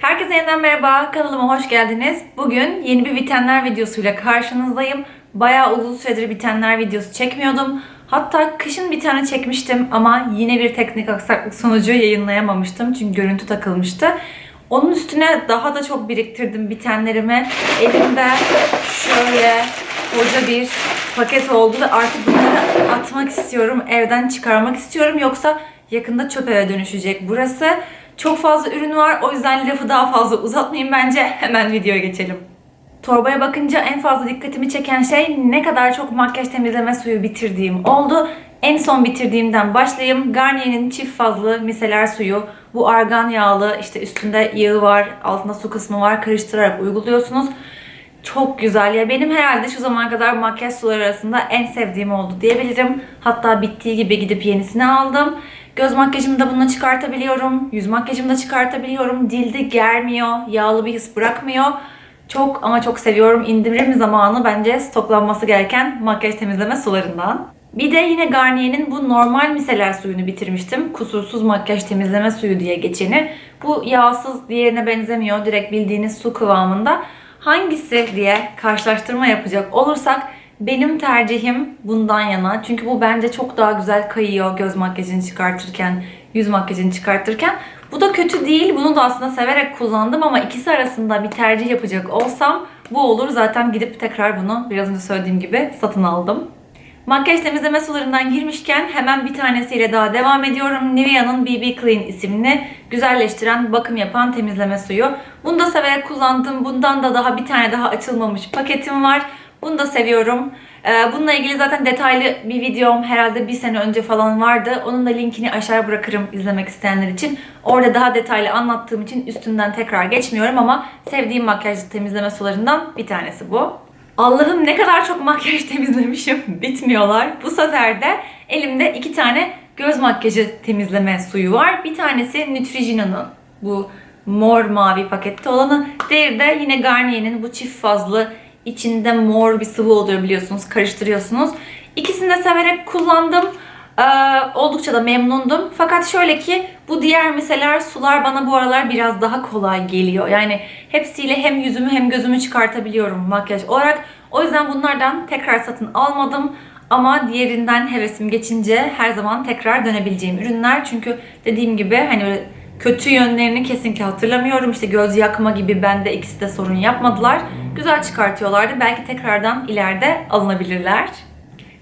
Herkese yeniden merhaba, kanalıma hoş geldiniz. Bugün yeni bir bitenler videosuyla karşınızdayım. Bayağı uzun süredir bitenler videosu çekmiyordum. Hatta kışın bir tane çekmiştim ama yine bir teknik aksaklık sonucu yayınlayamamıştım. Çünkü görüntü takılmıştı. Onun üstüne daha da çok biriktirdim bitenlerimi. Elimde şöyle koca bir paket oldu ve artık bunları atmak istiyorum. Evden çıkarmak istiyorum. Yoksa yakında çöp eve dönüşecek burası. Çok fazla ürün var. O yüzden lafı daha fazla uzatmayayım bence. Hemen videoya geçelim. Torbaya bakınca en fazla dikkatimi çeken şey ne kadar çok makyaj temizleme suyu bitirdiğim oldu. En son bitirdiğimden başlayayım. Garnier'in çift fazlı miseler suyu. Bu argan yağlı, işte üstünde yağı var, altında su kısmı var. Karıştırarak uyguluyorsunuz. Çok güzel ya. Benim herhalde şu zamana kadar makyaj suları arasında en sevdiğim oldu diyebilirim. Hatta bittiği gibi gidip yenisini aldım. Göz makyajımı da bununla çıkartabiliyorum. Yüz makyajımı da çıkartabiliyorum. Dilde germiyor. Yağlı bir his bırakmıyor. Çok ama çok seviyorum. İndirim zamanı bence stoklanması gereken makyaj temizleme sularından. Bir de yine Garnier'in bu normal miseler suyunu bitirmiştim. Kusursuz makyaj temizleme suyu diye geçeni. Bu yağsız diğerine benzemiyor. Direkt bildiğiniz su kıvamında. Hangisi diye karşılaştırma yapacak olursak benim tercihim bundan yana. Çünkü bu bence çok daha güzel kayıyor göz makyajını çıkartırken, yüz makyajını çıkartırken. Bu da kötü değil. Bunu da aslında severek kullandım ama ikisi arasında bir tercih yapacak olsam bu olur. Zaten gidip tekrar bunu biraz önce söylediğim gibi satın aldım. Makyaj temizleme sularından girmişken hemen bir tanesiyle daha devam ediyorum. Nivea'nın BB Clean isimli güzelleştiren, bakım yapan temizleme suyu. Bunu da severek kullandım. Bundan da daha bir tane daha açılmamış paketim var. Bunu da seviyorum. Ee, Bununla ilgili zaten detaylı bir videom herhalde bir sene önce falan vardı. Onun da linkini aşağı bırakırım izlemek isteyenler için. Orada daha detaylı anlattığım için üstünden tekrar geçmiyorum ama sevdiğim makyaj temizleme sularından bir tanesi bu. Allah'ım ne kadar çok makyaj temizlemişim. Bitmiyorlar. Bu sefer de elimde iki tane göz makyajı temizleme suyu var. Bir tanesi Neutrogena'nın bu mor mavi pakette olanı. Diğeri de yine Garnier'in bu çift fazlı içinde mor bir sıvı oluyor biliyorsunuz. Karıştırıyorsunuz. İkisini de severek kullandım. Ee, oldukça da memnundum. Fakat şöyle ki bu diğer miseler sular bana bu aralar biraz daha kolay geliyor. Yani hepsiyle hem yüzümü hem gözümü çıkartabiliyorum makyaj olarak. O yüzden bunlardan tekrar satın almadım. Ama diğerinden hevesim geçince her zaman tekrar dönebileceğim ürünler. Çünkü dediğim gibi hani böyle kötü yönlerini kesinlikle hatırlamıyorum. İşte göz yakma gibi bende ikisi de sorun yapmadılar. Güzel çıkartıyorlardı. Belki tekrardan ileride alınabilirler.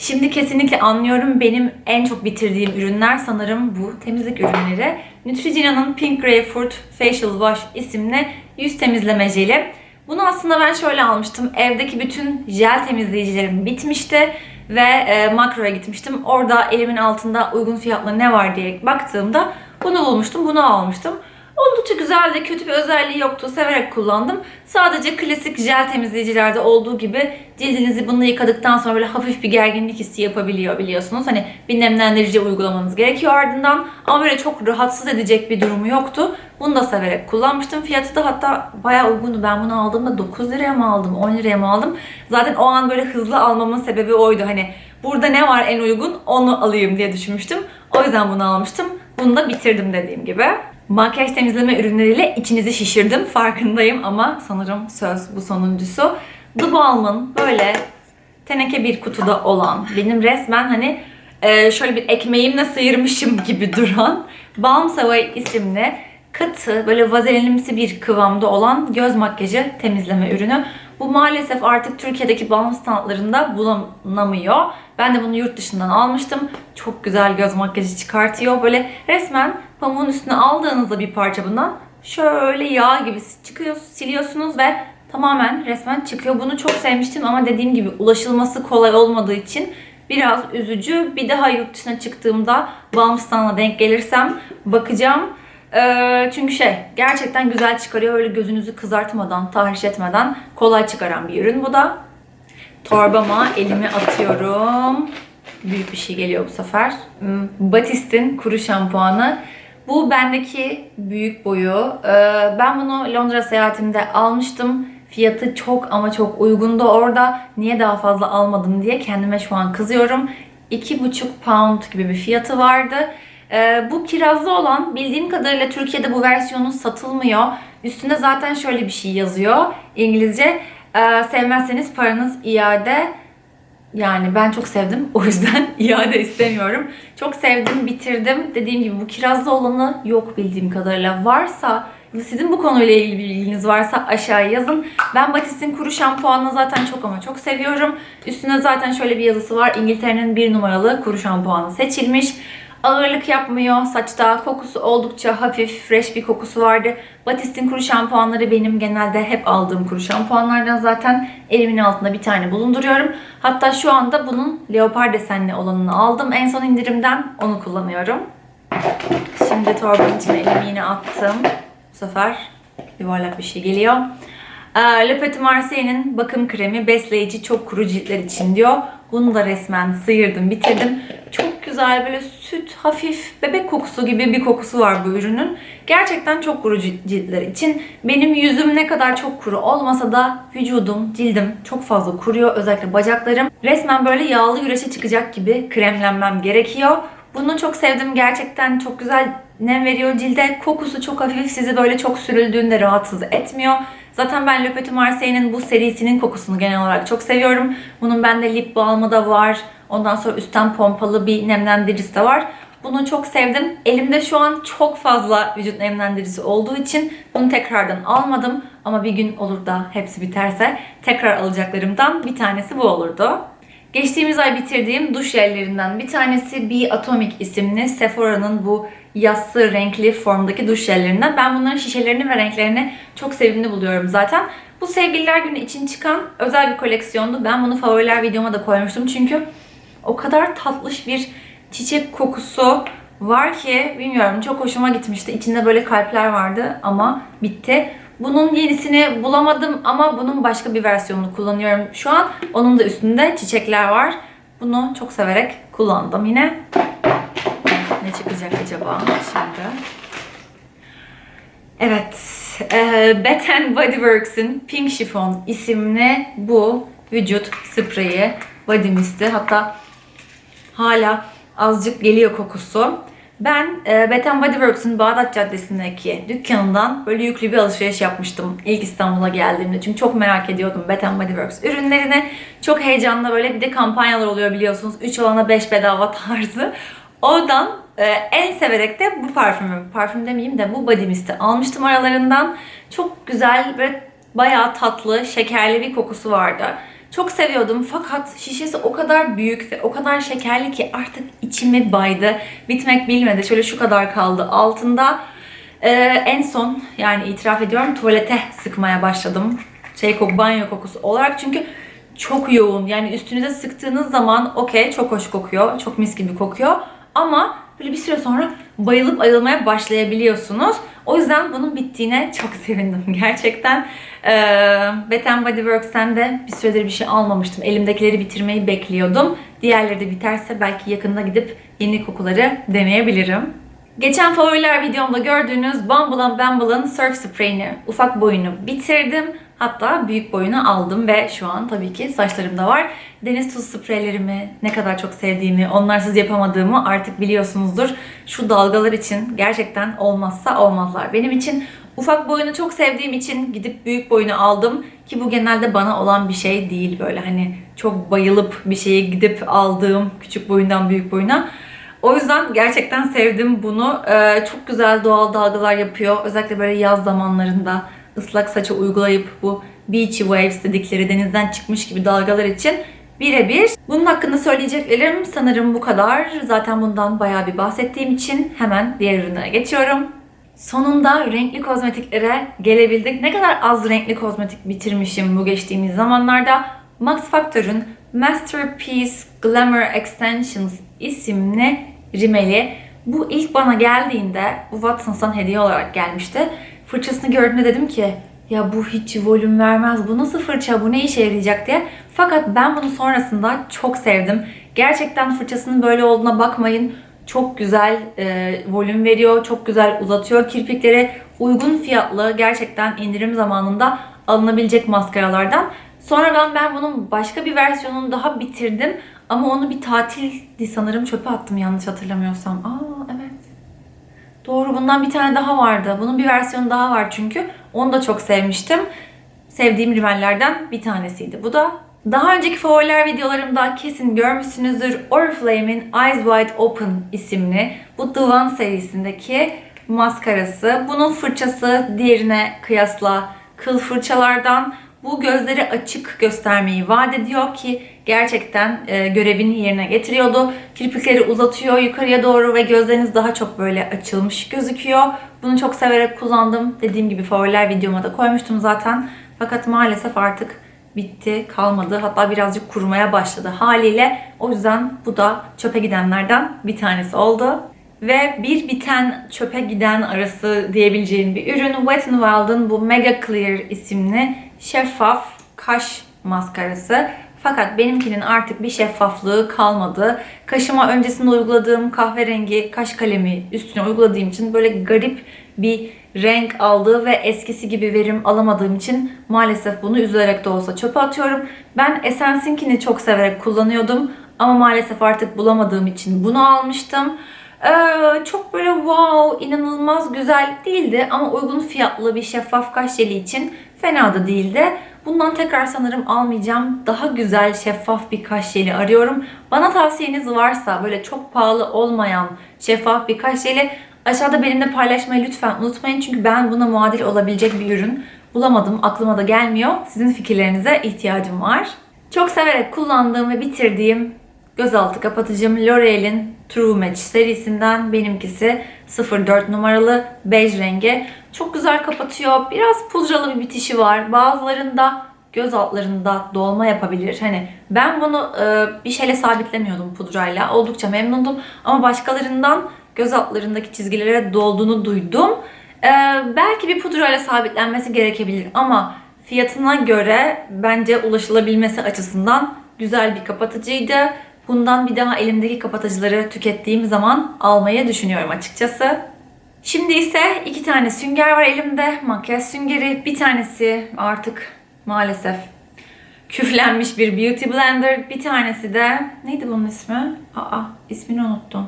Şimdi kesinlikle anlıyorum. Benim en çok bitirdiğim ürünler sanırım bu temizlik ürünleri. Neutrogena'nın Pink Grapefruit Facial Wash isimli yüz temizleme jeli. Bunu aslında ben şöyle almıştım. Evdeki bütün jel temizleyicilerim bitmişti ve e, makroya gitmiştim. Orada elimin altında uygun fiyatlı ne var diye baktığımda bunu bulmuştum. Bunu almıştım. Oldukça güzeldi. Kötü bir özelliği yoktu. Severek kullandım. Sadece klasik jel temizleyicilerde olduğu gibi cildinizi bununla yıkadıktan sonra böyle hafif bir gerginlik hissi yapabiliyor biliyorsunuz. Hani bir nemlendirici uygulamanız gerekiyor ardından. Ama böyle çok rahatsız edecek bir durumu yoktu. Bunu da severek kullanmıştım. Fiyatı da hatta bayağı uygundu. Ben bunu aldığımda 9 liraya mı aldım, 10 liraya mı aldım? Zaten o an böyle hızlı almamın sebebi oydu. Hani burada ne var en uygun onu alayım diye düşünmüştüm. O yüzden bunu almıştım. Bunu da bitirdim dediğim gibi. Makyaj temizleme ürünleriyle içinizi şişirdim farkındayım ama sanırım söz bu sonuncusu. The Balm'ın böyle teneke bir kutuda olan benim resmen hani e, şöyle bir ekmeğimle sıyırmışım gibi duran Balm Savoy isimli katı böyle vazelinimsi bir kıvamda olan göz makyajı temizleme ürünü. Bu maalesef artık Türkiye'deki balm standlarında bulunamıyor. Ben de bunu yurt dışından almıştım. Çok güzel göz makyajı çıkartıyor. Böyle resmen pamuğun üstüne aldığınızda bir parça bundan şöyle yağ gibi çıkıyor, siliyorsunuz ve tamamen resmen çıkıyor. Bunu çok sevmiştim ama dediğim gibi ulaşılması kolay olmadığı için biraz üzücü. Bir daha yurt dışına çıktığımda balm standına denk gelirsem bakacağım. Ee, çünkü şey gerçekten güzel çıkarıyor. Öyle gözünüzü kızartmadan, tahriş etmeden kolay çıkaran bir ürün bu da. Torbama elimi atıyorum. Büyük bir şey geliyor bu sefer. Hmm, Batist'in kuru şampuanı. Bu bendeki büyük boyu. Ee, ben bunu Londra seyahatimde almıştım. Fiyatı çok ama çok uygundu orada. Niye daha fazla almadım diye kendime şu an kızıyorum. 2,5 pound gibi bir fiyatı vardı. Ee, bu kirazlı olan bildiğim kadarıyla Türkiye'de bu versiyonu satılmıyor. Üstünde zaten şöyle bir şey yazıyor İngilizce. Ee, sevmezseniz paranız iade. Yani ben çok sevdim. O yüzden iade istemiyorum. Çok sevdim, bitirdim. Dediğim gibi bu kirazlı olanı yok bildiğim kadarıyla. Varsa sizin bu konuyla ilgili bir bilginiz varsa aşağıya yazın. Ben Batist'in kuru şampuanını zaten çok ama çok seviyorum. Üstüne zaten şöyle bir yazısı var. İngiltere'nin bir numaralı kuru şampuanı seçilmiş. Ağırlık yapmıyor. Saçta kokusu oldukça hafif, fresh bir kokusu vardı. Batist'in kuru şampuanları benim genelde hep aldığım kuru şampuanlardan zaten elimin altında bir tane bulunduruyorum. Hatta şu anda bunun leopar desenli olanını aldım. En son indirimden onu kullanıyorum. Şimdi torbanın içine elimi yine attım. Bu sefer yuvarlak bir şey geliyor. Ee, Le Petit Marseille'nin bakım kremi besleyici çok kuru ciltler için diyor. Bunu da resmen sıyırdım, bitirdim. Çok güzel böyle süt, hafif bebek kokusu gibi bir kokusu var bu ürünün. Gerçekten çok kuru cil- ciltler için. Benim yüzüm ne kadar çok kuru olmasa da vücudum, cildim çok fazla kuruyor. Özellikle bacaklarım. Resmen böyle yağlı güreşe çıkacak gibi kremlenmem gerekiyor. Bunu çok sevdim. Gerçekten çok güzel nem veriyor cilde. Kokusu çok hafif. Sizi böyle çok sürüldüğünde rahatsız etmiyor. Zaten ben Le Petit Marseille'nin bu serisinin kokusunu genel olarak çok seviyorum. Bunun bende lip balmı da var. Ondan sonra üstten pompalı bir nemlendiricisi de var. Bunu çok sevdim. Elimde şu an çok fazla vücut nemlendiricisi olduğu için bunu tekrardan almadım. Ama bir gün olur da hepsi biterse tekrar alacaklarımdan bir tanesi bu olurdu. Geçtiğimiz ay bitirdiğim duş jellerinden bir tanesi Be Atomic isimli Sephora'nın bu yassı renkli formdaki duş jellerinden. Ben bunların şişelerini ve renklerini çok sevimli buluyorum zaten. Bu sevgililer günü için çıkan özel bir koleksiyondu. Ben bunu favoriler videoma da koymuştum çünkü o kadar tatlış bir çiçek kokusu var ki bilmiyorum çok hoşuma gitmişti. İçinde böyle kalpler vardı ama bitti. Bunun yenisini bulamadım ama bunun başka bir versiyonunu kullanıyorum şu an. Onun da üstünde çiçekler var. Bunu çok severek kullandım yine. Ne çıkacak acaba şimdi? Evet, e, Bath Body Works'in Pink Chiffon isimli bu vücut spreyi, body mist'i. Hatta hala azıcık geliyor kokusu. Ben e, Bath Body Works'ün Bağdat Caddesi'ndeki dükkanından böyle yüklü bir alışveriş yapmıştım ilk İstanbul'a geldiğimde. Çünkü çok merak ediyordum Bath Body Works ürünlerini. Çok heyecanlı böyle bir de kampanyalar oluyor biliyorsunuz. 3 olana 5 bedava tarzı. Oradan e, en severek de bu parfümü, parfüm demeyeyim de bu body mist'i almıştım aralarından. Çok güzel böyle bayağı tatlı, şekerli bir kokusu vardı. Çok seviyordum fakat şişesi o kadar büyük ve o kadar şekerli ki artık içimi baydı. Bitmek bilmedi. Şöyle şu kadar kaldı altında. Ee, en son yani itiraf ediyorum tuvalete sıkmaya başladım. Şey koku, banyo kokusu olarak çünkü çok yoğun. Yani üstünüze sıktığınız zaman okey çok hoş kokuyor. Çok mis gibi kokuyor. Ama böyle bir süre sonra bayılıp ayılmaya başlayabiliyorsunuz. O yüzden bunun bittiğine çok sevindim gerçekten. Ee, and Body Works'ten de bir süredir bir şey almamıştım. Elimdekileri bitirmeyi bekliyordum. Diğerleri de biterse belki yakında gidip yeni kokuları deneyebilirim. Geçen favoriler videomda gördüğünüz Bumble'ın Bumble'ın Surf Spray'ini ufak boyunu bitirdim. Hatta büyük boyunu aldım ve şu an tabii ki saçlarımda var. Deniz tuz spreylerimi ne kadar çok sevdiğimi, onlarsız yapamadığımı artık biliyorsunuzdur. Şu dalgalar için gerçekten olmazsa olmazlar. Benim için ufak boyunu çok sevdiğim için gidip büyük boyunu aldım. Ki bu genelde bana olan bir şey değil böyle hani çok bayılıp bir şeye gidip aldığım küçük boyundan büyük boyuna. O yüzden gerçekten sevdim bunu. Ee, çok güzel doğal dalgalar yapıyor. Özellikle böyle yaz zamanlarında ıslak saça uygulayıp bu beachy waves dedikleri denizden çıkmış gibi dalgalar için birebir. Bunun hakkında söyleyeceklerim sanırım bu kadar. Zaten bundan bayağı bir bahsettiğim için hemen diğer ürünlere geçiyorum. Sonunda renkli kozmetiklere gelebildik. Ne kadar az renkli kozmetik bitirmişim bu geçtiğimiz zamanlarda. Max Factor'ın Masterpiece Glamour Extensions isimli rimeli. Bu ilk bana geldiğinde bu Watsons'tan hediye olarak gelmişti. Fırçasını gördüğümde dedim ki ya bu hiç volüm vermez, bu nasıl fırça, bu ne işe yarayacak diye. Fakat ben bunu sonrasında çok sevdim. Gerçekten fırçasının böyle olduğuna bakmayın. Çok güzel e, volüm veriyor, çok güzel uzatıyor kirpikleri. Uygun fiyatlı, gerçekten indirim zamanında alınabilecek maskaralardan. Sonradan ben bunun başka bir versiyonunu daha bitirdim. Ama onu bir tatildi sanırım çöpe attım yanlış hatırlamıyorsam. Aa evet. Doğru bundan bir tane daha vardı. Bunun bir versiyonu daha var çünkü. Onu da çok sevmiştim. Sevdiğim rimellerden bir tanesiydi bu da. Daha önceki favoriler videolarımda kesin görmüşsünüzdür. Oriflame'in Eyes Wide Open isimli bu The One serisindeki maskarası. Bunun fırçası diğerine kıyasla kıl fırçalardan bu gözleri açık göstermeyi vaat ediyor ki gerçekten e, görevini yerine getiriyordu. Kirpikleri uzatıyor yukarıya doğru ve gözleriniz daha çok böyle açılmış gözüküyor. Bunu çok severek kullandım. Dediğim gibi favoriler videoma da koymuştum zaten. Fakat maalesef artık bitti, kalmadı. Hatta birazcık kurumaya başladı haliyle. O yüzden bu da çöpe gidenlerden bir tanesi oldu. Ve bir biten çöpe giden arası diyebileceğim bir ürün Wet n Wild'ın bu Mega Clear isimli şeffaf kaş maskarası. Fakat benimkinin artık bir şeffaflığı kalmadı. Kaşıma öncesinde uyguladığım kahverengi kaş kalemi üstüne uyguladığım için böyle garip bir renk aldığı ve eskisi gibi verim alamadığım için maalesef bunu üzülerek de olsa çöpe atıyorum. Ben Essence'inkini çok severek kullanıyordum ama maalesef artık bulamadığım için bunu almıştım. Ee, çok böyle wow, inanılmaz güzel değildi ama uygun fiyatlı bir şeffaf kaş jeli için fena da değildi. Bundan tekrar sanırım almayacağım. Daha güzel şeffaf bir kaş jeli arıyorum. Bana tavsiyeniz varsa böyle çok pahalı olmayan şeffaf bir kaş jeli aşağıda benimle paylaşmayı lütfen unutmayın. Çünkü ben buna muadil olabilecek bir ürün bulamadım. Aklıma da gelmiyor. Sizin fikirlerinize ihtiyacım var. Çok severek kullandığım ve bitirdiğim gözaltı kapatıcım L'Oreal'in True Match serisinden benimkisi 04 numaralı bej rengi. Çok güzel kapatıyor. Biraz pudralı bir bitişi var. Bazılarında göz altlarında dolma yapabilir. Hani ben bunu e, bir şeyle sabitlemiyordum pudrayla. Oldukça memnundum. Ama başkalarından göz altlarındaki çizgilere dolduğunu duydum. E, belki bir pudrayla sabitlenmesi gerekebilir ama fiyatına göre bence ulaşılabilmesi açısından güzel bir kapatıcıydı. Bundan bir daha elimdeki kapatıcıları tükettiğim zaman almayı düşünüyorum açıkçası. Şimdi ise iki tane sünger var elimde. Makyaj süngeri. Bir tanesi artık maalesef küflenmiş bir beauty blender. Bir tanesi de neydi bunun ismi? Aa ismini unuttum.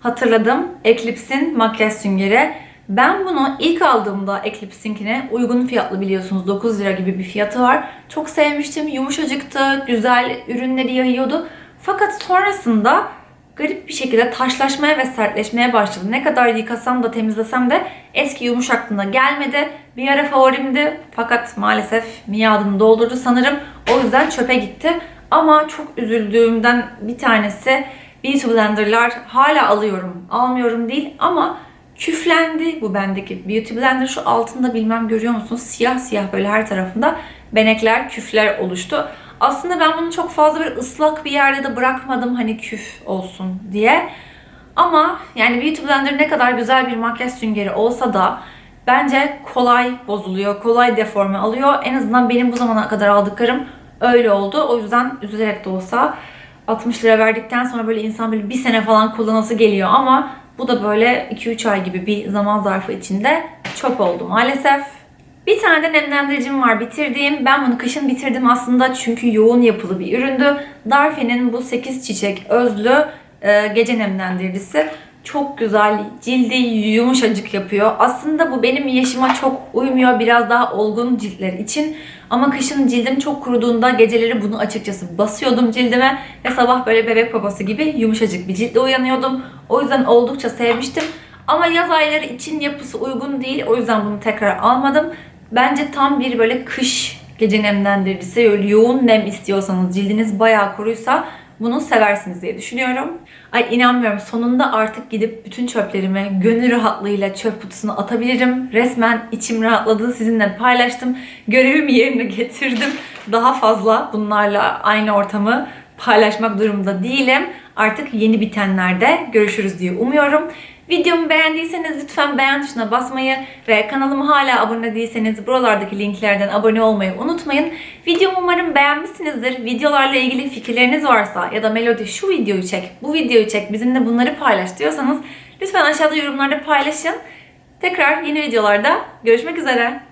Hatırladım. Eclipse'in makyaj süngeri. Ben bunu ilk aldığımda Eclipse'inkine uygun fiyatlı biliyorsunuz 9 lira gibi bir fiyatı var. Çok sevmiştim. Yumuşacıktı. Güzel ürünleri yayıyordu. Fakat sonrasında garip bir şekilde taşlaşmaya ve sertleşmeye başladı. Ne kadar yıkasam da temizlesem de eski yumuşaklığına gelmedi. Bir ara favorimdi fakat maalesef miadını doldurdu sanırım. O yüzden çöpe gitti. Ama çok üzüldüğümden bir tanesi Beauty Blender'lar hala alıyorum. Almıyorum değil ama küflendi bu bendeki Beauty Blender. Şu altında bilmem görüyor musunuz? Siyah siyah böyle her tarafında benekler, küfler oluştu. Aslında ben bunu çok fazla bir ıslak bir yerde de bırakmadım hani küf olsun diye. Ama yani Beauty Blender ne kadar güzel bir makyaj süngeri olsa da bence kolay bozuluyor, kolay deforme alıyor. En azından benim bu zamana kadar aldıklarım öyle oldu. O yüzden üzülerek de olsa 60 lira verdikten sonra böyle insan böyle bir sene falan kullanası geliyor ama bu da böyle 2-3 ay gibi bir zaman zarfı içinde çöp oldu maalesef. Bir tane de nemlendiricim var bitirdiğim. Ben bunu kışın bitirdim aslında çünkü yoğun yapılı bir üründü. Darfe'nin bu 8 çiçek özlü e, gece nemlendiricisi. Çok güzel, cildi yumuşacık yapıyor. Aslında bu benim yaşıma çok uymuyor. Biraz daha olgun ciltler için. Ama kışın cildim çok kuruduğunda geceleri bunu açıkçası basıyordum cildime. Ve sabah böyle bebek babası gibi yumuşacık bir ciltle uyanıyordum. O yüzden oldukça sevmiştim. Ama yaz ayları için yapısı uygun değil. O yüzden bunu tekrar almadım. Bence tam bir böyle kış gece nemlendiricisi. Yoğun nem istiyorsanız cildiniz bayağı kuruysa bunu seversiniz diye düşünüyorum. Ay inanmıyorum sonunda artık gidip bütün çöplerimi gönül rahatlığıyla çöp kutusuna atabilirim. Resmen içim rahatladı sizinle paylaştım. Görevimi yerine getirdim. Daha fazla bunlarla aynı ortamı paylaşmak durumunda değilim. Artık yeni bitenlerde görüşürüz diye umuyorum. Videomu beğendiyseniz lütfen beğen tuşuna basmayı ve kanalıma hala abone değilseniz buralardaki linklerden abone olmayı unutmayın. Videomu umarım beğenmişsinizdir. Videolarla ilgili fikirleriniz varsa ya da Melody şu videoyu çek, bu videoyu çek, bizimle bunları paylaş diyorsanız lütfen aşağıda yorumlarda paylaşın. Tekrar yeni videolarda görüşmek üzere.